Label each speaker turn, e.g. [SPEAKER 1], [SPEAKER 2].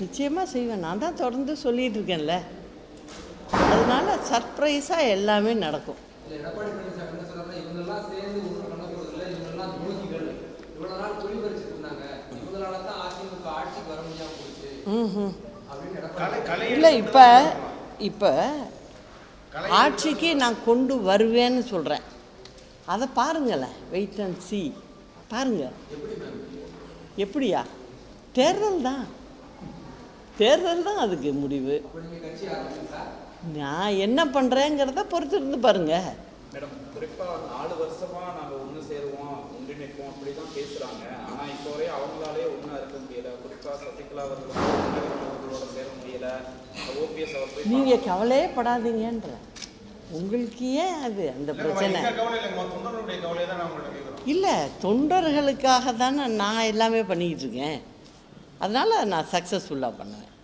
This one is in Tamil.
[SPEAKER 1] நிச்சயமாக செய்வேன். நான் தான் தொடர்ந்து சொல்லிட்டு இருக்கேன்ல. அதனால சர்ப்ரைஸாக எல்லாமே நடக்கும்.
[SPEAKER 2] இல்ல
[SPEAKER 1] இப்போ இப்போ ஆட்சிக்கு நான் கொண்டு வருவேன்னு சொல்கிறேன் அதை பாருங்களேன். வெயிட் அண்ட் சி பாருங்க.
[SPEAKER 2] எப்படி மேம்?
[SPEAKER 1] எப்படியா? தேர்தல் தான். தேர்தல் தான் அதுக்கு முடிவு.
[SPEAKER 2] அப்ப நீங்க கட்சி ஆரம்பிச்சீங்களா
[SPEAKER 1] நான் என்ன பண்ணுறேங்கிறத பொறுத்து இருந்து பாருங்க.
[SPEAKER 3] மேடம் குறிப்பா நாலு வருஷமா நாங்க ஒண்ணு சேருவோம் ஒன்றிணைப்போம் அப்படிதான் பேசுறாங்க. ஆனா இப்போ வரை அவங்களாலே ஒண்ணா இருக்க முடியல. குறிப்பா சசிகலா அவர்கள் அவர்களோட சேர முடியல. ஓபிஎஸ் அவர் போய்
[SPEAKER 1] நீங்கள் கவலையே படாதீங்கன்ற. உங்களுக்கு ஏன் அது அந்த பிரச்சனை?
[SPEAKER 4] தான்
[SPEAKER 1] இல்லை தொண்டர்களுக்காக தானே நான் எல்லாமே பண்ணிக்கிட்டு இருக்கேன். அதனால் நான் சக்ஸஸ்ஃபுல்லாக பண்ணுவேன்.